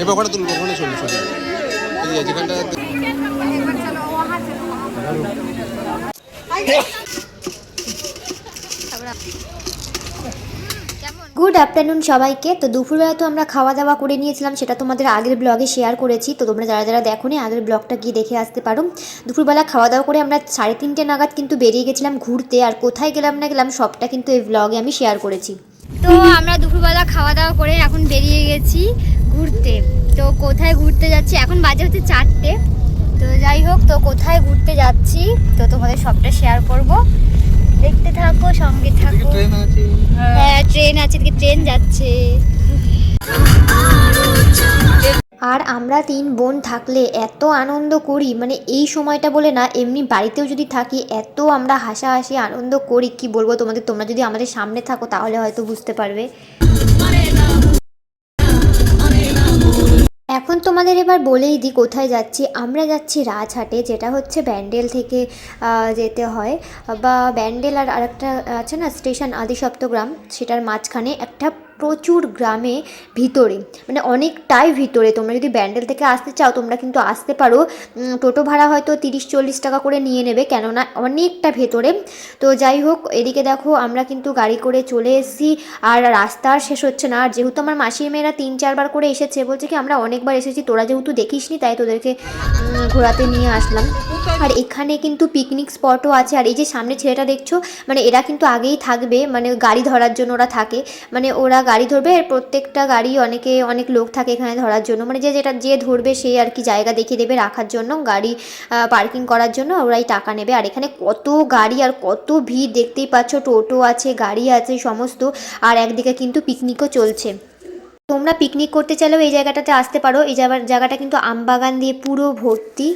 এবার ওখানে তুলবো ওখানে চলবে সোজা এই যেখানটা গুড আফটারনুন সবাইকে। তো দুপুরবেলা তো আমরা খাওয়া দাওয়া করে নিয়েছিলাম সেটা তোমাদের আগের ব্লগে শেয়ার করেছি। তো তোমরা যারা যারা দেখো নি আগের ব্লগটা গিয়ে দেখে আসতে পারো। দুপুরবেলা খাওয়া দাওয়া করে আমরা সাড়ে তিনটে নাগাদ কিন্তু বেরিয়ে গেছিলাম ঘুরতে আর কোথায় গেলাম না গেলাম সবটা কিন্তু এই ব্লগে আমি শেয়ার করেছি। তো আমরা দুপুরবেলা খাওয়া দাওয়া করে এখন বেরিয়ে গেছি। ঘুরতে। তো কোথায় ঘুরতে যাচ্ছি? এখন বাজে হচ্ছে চারটে। তো যাই হোক তো কোথায় ঘুরতে যাচ্ছি? তো তোমাদের সবটা শেয়ার করব। দেখতে থাকো সঙ্গে থাকো। হ্যাঁ ট্রেন আছে ট্রেন যাচ্ছে। আর আমরা তিন বোন থাকলে এত আনন্দ করি। মানে এই সময়টা বলে না এমনি বাড়িতেও যদি থাকি এত আমরা হাসাহাসি আনন্দ করি। কি বলব তোমাদের? তোমরা যদি আমাদের সামনে থাকো তাহলে হয়তো বুঝতে পারবে। তোমাদের এবার বলেই দিই কোথায় যাচ্ছি। আমরা যাচ্ছি রাজহাটে, যেটা হচ্ছে ব্যান্ডেল থেকে যেতে হয়। বা ব্যান্ডেল আর আরেকটা আছে না, স্টেশন আদিসপ্তগ্রাম, সেটার মাঝখানে একটা প্রচুর গ্রামে ভিতরে মানে অনেকটাই ভিতরে। তোমরা যদি ব্যান্ডেল থেকে আসতে চাও, তোমরা কিন্তু আসতে পারো। টোটো ভাড়া হয়তো তিরিশ চল্লিশ টাকা করে নিয়ে নেবে, কেননা অনেকটা ভেতরে। তো যাই হোক, এদিকে দেখো আমরা কিন্তু গাড়ি করে চলে এসেছি, আর রাস্তা আর শেষ হচ্ছে না। আর যেহেতু আমার মাসির মেয়েরা তিন চারবার করে এসেছে, বলছে কি, আমরা অনেকবার এসেছি, তোরা যেহেতু দেখিসনি, তাই তোদেরকে ঘোরাতে নিয়ে আসলাম। আর এখানে কিন্তু পিকনিক স্পটও আছে। আর এই যে সামনে ছেলেটা দেখছ মানে এরা কিন্তু আগেই থাকবে মানে গাড়ি ধরার জন্য ওরা থাকে। মানে ওরা গাড়ি ধরবে, আর প্রত্যেকটা গাড়ি অনেকে, অনেক লোক থাকে এখানে ধরার জন্য। মানে যে যেটা, যে ধরবে সে আর কি জায়গা দেখিয়ে দেবে রাখার জন্য, গাড়ি পার্কিং করার জন্য, ওরাই টাকা নেবে। আর এখানে কত গাড়ি আর কত ভিড় দেখতেই পাচ্ছ, টোটো আছে, গাড়ি আছে, সমস্ত, আর একদিকে কিন্তু পিকনিকও চলছে। তোমরা পিকনিক করতে চাইলেও এই জায়গাটাতে আসতে পারো। এই জায়গা- জায়গাটা কিন্তু আমবাগান দিয়ে পুরো ভর্তি।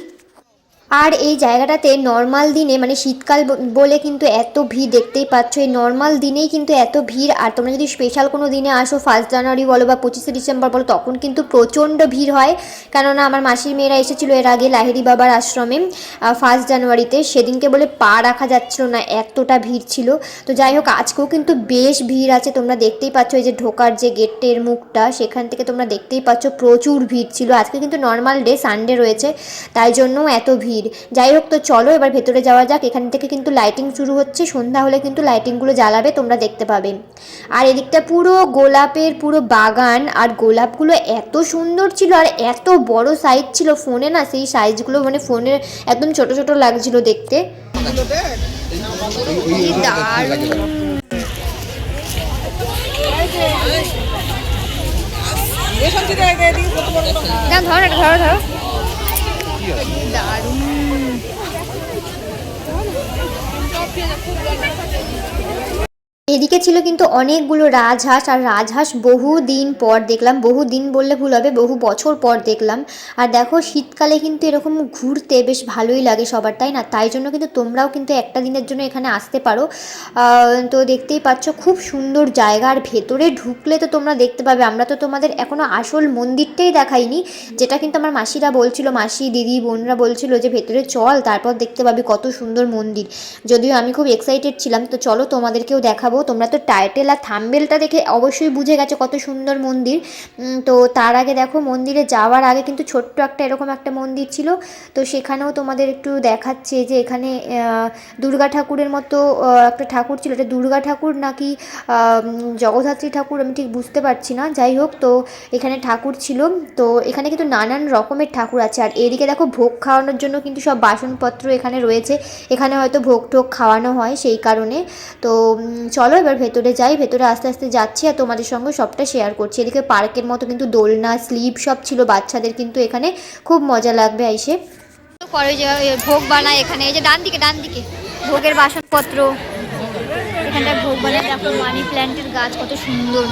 আর এই জায়গাটাতে নর্মাল দিনে মানে শীতকাল বলে কিন্তু এত ভিড় দেখতেই পাচ্ছ। এই নর্মাল দিনেই কিন্তু এত ভিড়। আর তোমরা যদি স্পেশাল কোনো দিনে আসো ফার্স্ট জানুয়ারি বলো বা পঁচিশে ডিসেম্বর বলো, তখন কিন্তু প্রচণ্ড ভিড় হয়। কেননা আমার মাসির মেয়েরা এসেছিল এর আগে লাহিড়ি বাবার আশ্রমে ফার্স্ট জানুয়ারিতে সেদিনকে বলে পা রাখা যাচ্ছিল না, এতটা ভিড় ছিল। তো যাই হোক, আজকেও কিন্তু বেশ ভিড় আছে। তোমরা দেখতেই পাচ্ছ এই যে ঢোকার যে গেটের মুখটা, সেখান থেকে তোমরা দেখতেই পাচ্ছ প্রচুর ভিড় ছিল। আজকে কিন্তু নর্মাল ডে সানডে রয়েছে। তাই জন্য এত ভিড়। যাই হোক তো চলো এবার ভেতরে যাওয়া যাক এখান থেকে কিন্তু লাইটিং শুরু হচ্ছে সন্ধ্যা হলে কিন্তু লাইটিংগুলো জ্বালাবে তোমরা দেখতে পাবে আর এদিকটা পুরো গোলাপের পুরো বাগান আর গোলাপগুলো এত সুন্দর ছিল আর এত বড় সাইজ ছিল ফোনে না সেই সাইজগুলো মানে ফোনের একদম ছোট ছোট লাগছিল দেখতে দারুণ না ধরো এটা ধরো ধরো কি দারুণ এদিকে ছিল কিন্তু অনেকগুলো রাজহাঁস, আর রাজহাঁস বহু দিন পর দেখলাম বহু দিন বললে ভুল হবে, বহু বছর পর দেখলাম। আর দেখো, শীতকালে কিন্তু এরকম ঘুরতে বেশ ভালোই লাগে সবার, তাই না? তাই জন্য কিন্তু তোমরাও কিন্তু একটা দিনের জন্য এখানে আসতে পারো। তো দেখতেই পাচ্ছ, খুব সুন্দর জায়গা। আর ভেতরে ঢুকলে তো তোমরা দেখতে পাবে। আমরা তো তোমাদের এখনও আসল মন্দিরটাই দেখাইনি, যেটা কিন্তু আমার মাসিরা বলছিল, মাসি, দিদি, বোনরা বলছিল যে ভেতরে চল, তারপর দেখতে পাবি কত সুন্দর মন্দির। যদিও আমি খুব এক্সাইটেড ছিলাম, তো চলো তোমাদেরকেও দেখাবো। তোমরা তো টাইটেল আর থাম্বেলটা দেখে অবশ্যই বুঝে গেছো কত সুন্দর মন্দির। তো তার আগে দেখো মন্দিরে যাওয়ার আগে কিন্তু ছোট্ট একটা এরকম একটা মন্দির ছিল। তো সেখানেও তোমাদের একটু দেখাচ্ছে যে এখানে দুর্গা ঠাকুরের মতো একটা ঠাকুর ছিল। এটা দুর্গা ঠাকুর নাকি জগদ্ধাত্রী ঠাকুর আমি ঠিক বুঝতে পারছি না। যাই হোক তো এখানে ঠাকুর ছিল। তো এখানে কিন্তু নানান রকমের ঠাকুর আছে। আর এদিকে দেখো ভোগ খাওয়ানোর জন্য কিন্তু সব বাসনপত্র এখানে রয়েছে। এখানে হয়তো ভোগ টোগ খাওয়ানো হয় সেই কারণে। তো উম, চলো এবার ভেতরে যাই ভেতরে আস্তে আস্তে যাচ্ছি আর তোমাদের সঙ্গে সবটা শেয়ার করছি। এদিকে পার্কের মতো কিন্তু দোলনা স্লিপ সব ছিল বাচ্চাদের কিন্তু এখানে খুব মজা লাগবে এসে করে যে ভোগ বানায় এখানে এই যে ডান দিকে ডান দিকে ভোগের বাসনপত্র। এখানটায় ভোগ বানায় দেখো মানি প্ল্যান্টের গাছ কত সুন্দর।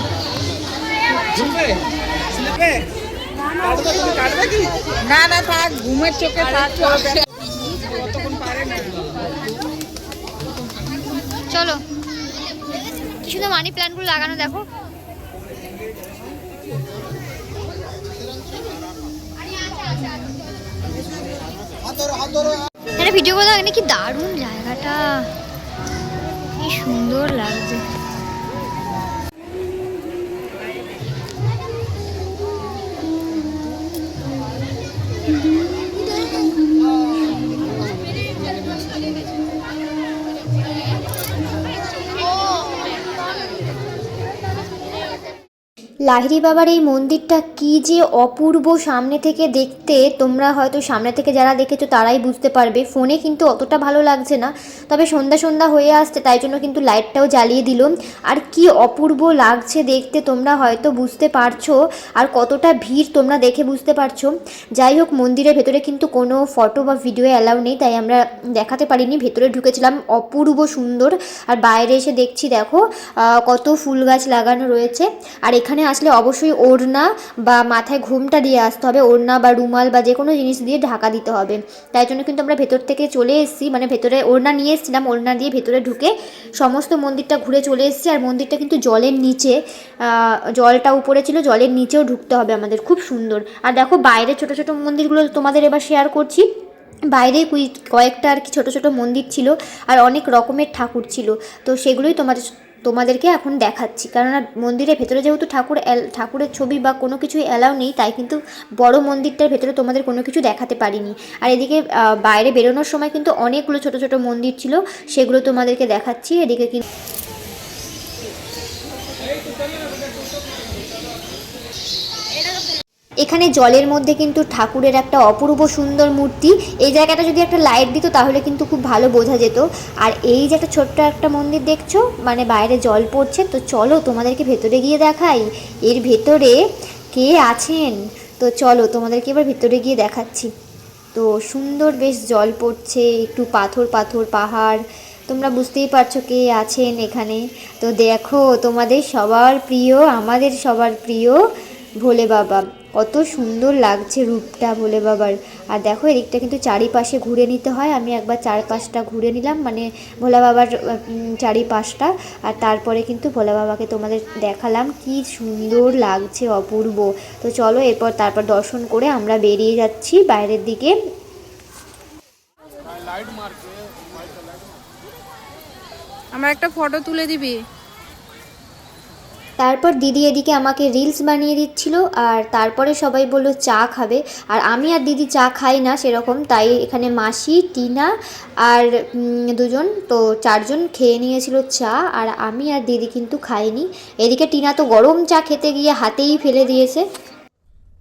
না না থাক ঘুমের চোখে থাক চলো সুন্দর মানি প্ল্যান্টগুলো লাগানো দেখো। ভিডিও করে এখানে কি দারুণ জায়গাটা। কি সুন্দর লাগছে। লাহিড়ি বাবার এই মন্দিরটা কি যে অপূর্ব সামনে থেকে দেখতে, তোমরা হয়তো সামনে থেকে যারা দেখেছ তারাই বুঝতে পারবে। ফোনে কিন্তু অতটা ভালো লাগছে না, তবে সন্ধ্যা সন্ধ্যা হয়ে আসছে, তাই জন্য কিন্তু লাইটটাও জ্বালিয়ে দিল। আর কি অপূর্ব লাগছে দেখতে, তোমরা হয়তো বুঝতে পারছ, আর কতটা ভিড় তোমরা দেখে বুঝতে পারছ। যাই হোক, মন্দিরের ভেতরে কিন্তু কোনো ফটো বা ভিডিও অ্যালাউ নেই, তাই আমরা দেখাতে পারিনি। ভেতরে ঢুকেছিলাম অপূর্ব সুন্দর, আর বাইরে এসে দেখছি দেখো কত ফুল গাছ লাগানো রয়েছে। আর এখানে আসলে অবশ্যই ওড়না বা মাথায় ঘুমটা দিয়ে আসতে হবে। ওড়না বা রুমাল বা যে কোনো জিনিস দিয়ে ঢাকা দিতে হবে। তাই জন্য কিন্তু আমরা ভেতর থেকে চলে এসেছি। মানে ভেতরে ওড়না নিয়ে এসেছিলাম। ওড়না দিয়ে ভেতরে ঢুকে সমস্ত মন্দিরটা ঘুরে চলে এসেছি। আর মন্দিরটা কিন্তু জলের নিচে জলটা উপরে ছিল। জলের নিচেও ঢুকতে হবে আমাদের। খুব সুন্দর। আর দেখো বাইরে ছোট ছোট মন্দিরগুলো তোমাদের এবার শেয়ার করছি। বাইরে কয়েকটা আর কি ছোটো ছোটো মন্দির ছিল। আর অনেক রকমের ঠাকুর ছিল। তো সেগুলোই তোমাদের তোমাদেরকে এখন দেখাচ্ছি। কেননা মন্দিরের ভেতরে যেহেতু ঠাকুর ঠাকুরের ছবি বা কোনো কিছুই অ্যালাউ নেই, তাই কিন্তু বড় মন্দিরটার ভেতরে তোমাদের কোনো কিছু দেখাতে পারিনি। আর এদিকে বাইরে বেরোনোর সময় কিন্তু অনেকগুলো ছোট ছোট মন্দির ছিল, সেগুলো তোমাদেরকে দেখাচ্ছি। এদিকে কিন্তু এখানে জলের মধ্যে কিন্তু ঠাকুরের একটা অপূর্ব সুন্দর মূর্তি। এই জায়গাটা যদি একটা লাইট দিত, তাহলে কিন্তু খুব ভালো বোঝা যেত। আর এই যে একটা ছোট্ট একটা মন্দির দেখছ মানে বাইরে জল পড়ছে, তো চলো তোমাদেরকে ভেতরে গিয়ে দেখাই। এর ভেতরে কে আছেন? তো চলো তোমাদেরকে এবার ভেতরে গিয়ে দেখাচ্ছি। তো সুন্দর বেশ জল পড়ছে, একটু পাথর পাথর পাহাড়। তোমরা বুঝতেই পারছ কে আছেন এখানে। তো দেখো, তোমাদের সবার প্রিয়, আমাদের সবার প্রিয় ভোলে বাবা। কত সুন্দর লাগছে রূপটা ভোলে বাবার। আর দেখো, এদিকটা কিন্তু চারিপাশে ঘুরে নিতে হয়। আমি একবার চারপাশটা ঘুরে নিলাম মানে ভোলা বাবার চারিপাশটা। আর তারপরে কিন্তু ভোলা বাবাকে তোমাদের দেখালাম, কি সুন্দর লাগছে অপূর্ব। তো চলো, এরপর তারপর দর্শন করে আমরা বেরিয়ে যাচ্ছি বাইরের দিকে। আমার একটা ফটো তুলে দিবি? তারপর দিদি এদিকে আমাকে রিলস বানিয়ে দিচ্ছিল আর তারপরে সবাই বলল চা খাবে। আর আমি আর দিদি চা খাই না সেরকম, তাই এখানে মাসি, টিনা আর দুজন, তো চারজন খেয়ে নিয়েছিল চা আর আমি আর দিদি কিন্তু খাইনি। এদিকে টিনা তো গরম চা খেতে গিয়ে হাতেই ফেলে দিয়েছে।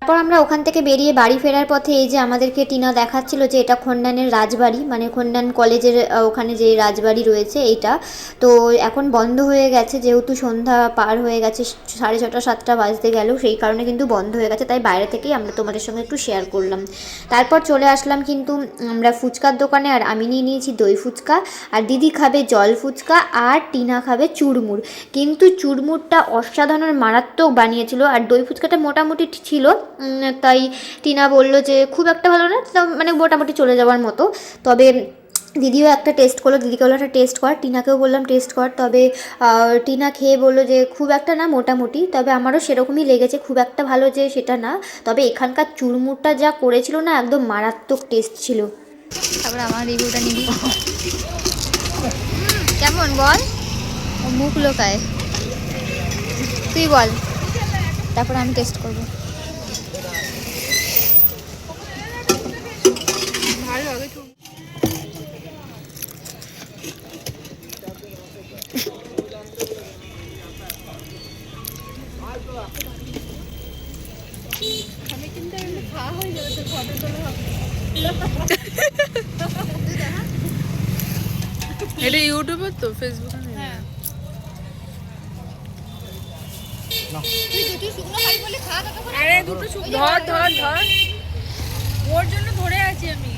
তারপর আমরা ওখান থেকে বেরিয়ে বাড়ি ফেরার পথে এই যে আমাদেরকে টিনা দেখাচ্ছিল যে এটা খন্ডানের রাজবাড়ি মানে খন্ডান কলেজের ওখানে যে রাজবাড়ি রয়েছে এইটা। তো এখন বন্ধ হয়ে গেছে, যেহেতু সন্ধ্যা পার হয়ে গেছে, সাড়ে ছটা, সাতটা বাজতে গেল, সেই কারণে কিন্তু বন্ধ হয়ে গেছে। তাই বাইরে থেকেই আমরা তোমাদের সঙ্গে একটু শেয়ার করলাম। তারপর চলে আসলাম কিন্তু আমরা ফুচকার দোকানে, আর আমি নিয়ে নিয়েছি দই ফুচকা, আর দিদি খাবে জল ফুচকা, আর টিনা খাবে চুরমুর। কিন্তু চুরমুরটা অসাধারণ, মারাত্মক বানিয়েছিল, আর দই ফুচকাটা মোটামুটি ছিল তাই টিনা বলল যে, খুব একটা ভালো না মানে মোটামুটি চলে যাওয়ার মতো। তবে দিদিও একটা টেস্ট করল, দিদিকে বলল, একটা টেস্ট কর। টিনাকেও বললাম টেস্ট কর। তবে টিনা খেয়ে বলল যে, খুব একটা না, মোটামুটি, তবে আমারও সেরকমই লেগেছে, খুব একটা ভালো যে সেটা না। তবে এখানকার চুরমুরটা যা করেছিল না, একদম মারাত্মক টেস্ট ছিল। তারপর আমার রিভিউটা নিবি। কেমন বল? মুখ লোকায়। তুই বল। তারপর আমি টেস্ট করব। এটা ইউটিউবে তো ফেসবুকে হ্যাঁ। আরে দুটো ধর ধর ধর। ওর জন্য ধরে আছি আমি।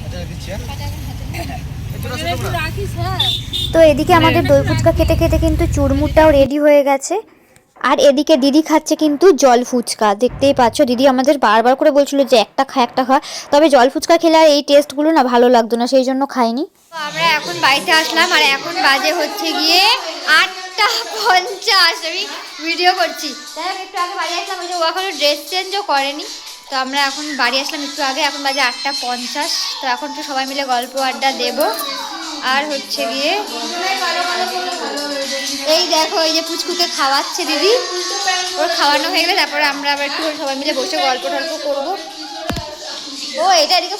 ওর জন্য একটু রাখিস হ্যাঁ। তো এদিকে আমাদের দই ফুচকা খেতে খেতে কিন্তু চুরমুরটাও রেডি হয়ে গেছে। আর এদিকে দিদি খাচ্ছে কিন্তু জল ফুচকা। দেখতেই পাচ্ছ, দিদি আমাদের বারবার করে বলছিল যে একটা খা একটা খা। তবে জল ফুচকা খেলে আর এই টেস্টগুলো না ভালো লাগতো না, সেই জন্য খাইনি। আমরা এখন বাড়িতে আসলাম আর এখন বাজে হচ্ছে গিয়ে আটটা পঞ্চাশ। আমি ভিডিও করছি। একটু আগে বাড়ি আসলাম ও এখনও ড্রেস চেঞ্জও করেনি। তো আমরা এখন বাড়ি আসলাম একটু আগে, এখন বাজে আটটা পঞ্চাশ। তো এখন তো সবাই মিলে গল্প আড্ডা দেবো। আর হচ্ছে গিয়ে এই দেখো, এই যে পুচকুকে খাওয়াচ্ছে দিদি। ওর খাওয়ানো হয়ে গেলে তারপরে আমরা আবার একটু সবাই মিলে বসে গল্প টল্প করব। ও, এটা এদিকে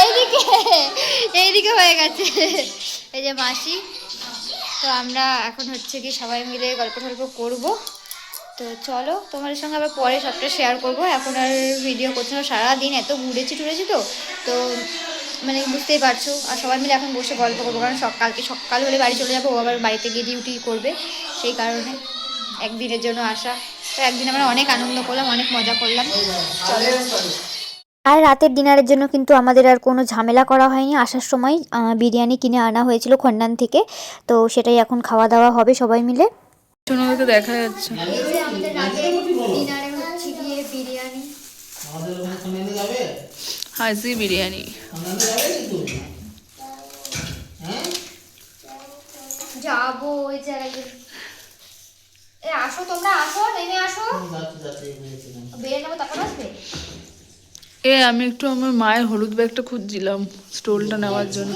এইদিকে এইদিকে হয়ে গেছে। এই যে মাসি। তো আমরা এখন হচ্ছে কি সবাই মিলে গল্প টল্প করব। তো চলো, তোমাদের সঙ্গে আবার পরে সবটা শেয়ার করব। এখন আর ভিডিও করছি সারাদিন এত ঘুরেছি টুরেছি তো। তো মানে বুঝতেই পারছ। আর সবাই মিলে এখন বসে গল্প করব কারণ সকালকে সকাল হলে বাড়ি চলে যাব ও আবার বাড়িতে গিয়ে ডিউটি করবে সেই কারণে একদিনের জন্য আসা। তো একদিন আমরা অনেক আনন্দ করলাম অনেক মজা করলাম। চলো। আর রাতের ডিনারের জন্য কিন্তু আমাদের আর কোনো ঝামেলা করা হয়নি। আসার সময় বিরিয়ানি কিনে আনা হয়েছিল খন্ডান থেকে। তো সেটাই এখন খাওয়া দাওয়া হবে সবাই মিলে। দেখা যাচ্ছে এই যে আমাদের রাতের ডিনারে হচ্ছে গিয়ে বিরিয়ানি হাসি বিরিয়ানি। যাব ওই জায়গায়। এ আসো তোমরা আসো নেমে আসো। বেরিয়ে নেব তারপর আসবে? এ আমি একটু আমার মায়ের হলুদ ব্যাগটা খুঁজছিলাম স্টোলটা নেওয়ার জন্য।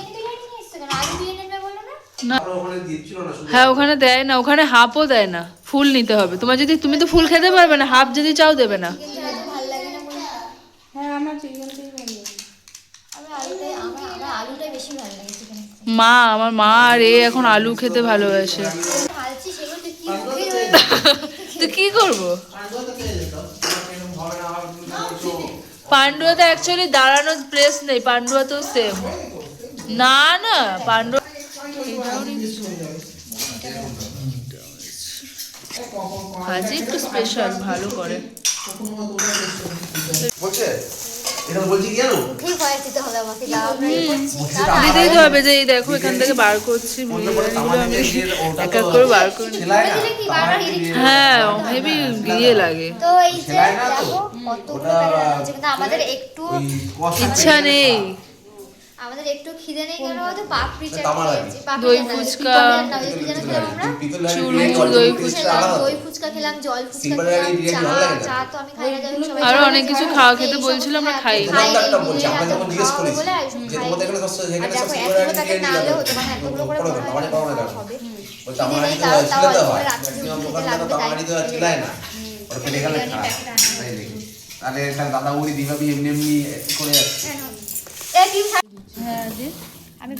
হ্যাঁ ওখানে দেয় না ওখানে হাফও দেয় না ফুল নিতে হবে। তোমার যদি তুমি তো ফুল খেতে পারবে না হাফ যদি চাও দেবে না কিন্তু এত ভালো লাগে না বলে হ্যাঁ, আমার আলুটাই আমার আমার আলুটাই বেশি ভালো লাগে চিকেনের মা, আমার মা আর এ এখন আলু খেতে ভালোবাসে। তো কি করব? পান্ডুয়াতে অ্যাকচুয়ালি দাঁড়ানোর প্লেস নেই পান্ডুয়া তো সেম না না পান্ডুয়া ভাজি একটু স্পেশাল ভালো করে। এটা বলছি কি জানো? ঠিক হয়ে দিতে হবে আমাকে দাও আমরা এ করছি দিতেই তো হবে যে এই দেখো এখান থেকে বার করছি আমি এক এক করে বার করে হ্যাঁ হেভি গিয়ে লাগে। তো এই যে সেলাই না তো? দেখো কিন্তু আমাদের একটু ইচ্ছা নেই। আমাদের একটু খিদে নেই কেন বলতো পাপড়ি চাট খেয়েছি দই ফুচকা। দই ফুচকা। দই ফুচকা খেলাম জল ফুচকা খেলাম চা? চা তো আমি খাই না আরও অনেক কিছু খাওয়া খেতে বলছিল, আমরা খাই খাই। এই বলছে, আমরা যখন জিজ্ঞেস করেছি যে তোমাদের এখানে তো সেখানে আর সব দেখো, সিঙ্গারা এতগুলো প্যাকেট না দেবে। হতো, মানে এতগুলো করে হয় না হবে। আমার তো হয় ম্যাক্সিমাম তো তো না ওর গেলে তাহলে দাদা উড়ি দিভাবি এমনি এমনি করে যাচ্ছে হ্যাঁ আমি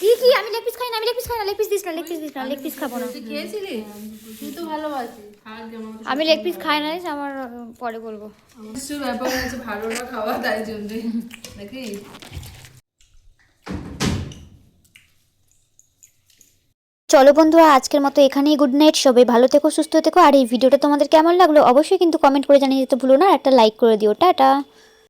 কি কি? আমি লেগ পিস খাই না আমি লেগ পিস খাই না লেগ পিস দিস না লেগ পিস দিস না লেগ পিস খাব না। আমি লেগ পিস খাই না আমার পরে বলব। কিছু ব্যাপার আছে ভালো না খাওয়া তাই জন্য। নাকি? চলো বন্ধুরা আজকের মতো এখানেই গুড নাইট সবাই ভালো থেকো সুস্থ থেকো। আর এই ভিডিওটা তোমাদের কেমন লাগল অবশ্যই কিন্তু কমেন্ট করে জানিয়ে যেতে ভুলো না। আর একটা লাইক করে দিও। টাটা।